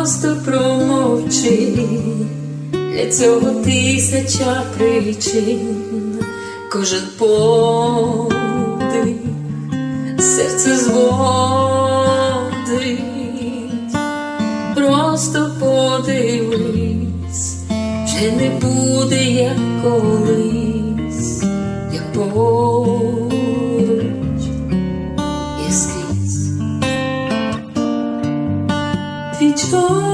просто промовчи, для цього тисяча причин, кожен подих, серце зводить, просто подивись, вже не буде як колись, estou.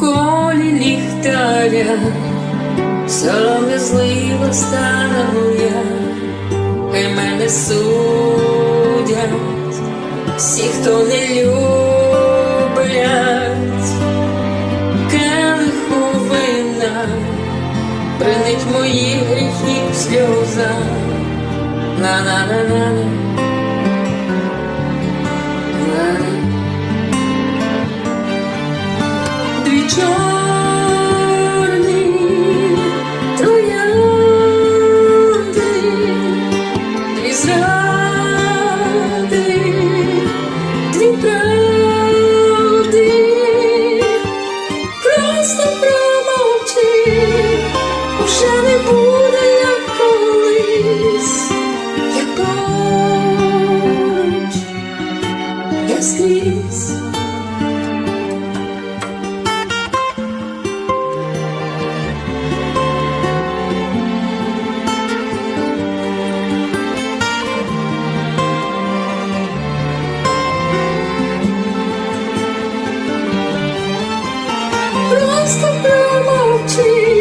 Колі ліхтаря, сором'язливо стану я, хай мене судять, всі, хто не люблять, келиху вина, принить мої гріхи сльоза, на-на-на-на-на. на-на. Просто промовчи, вже не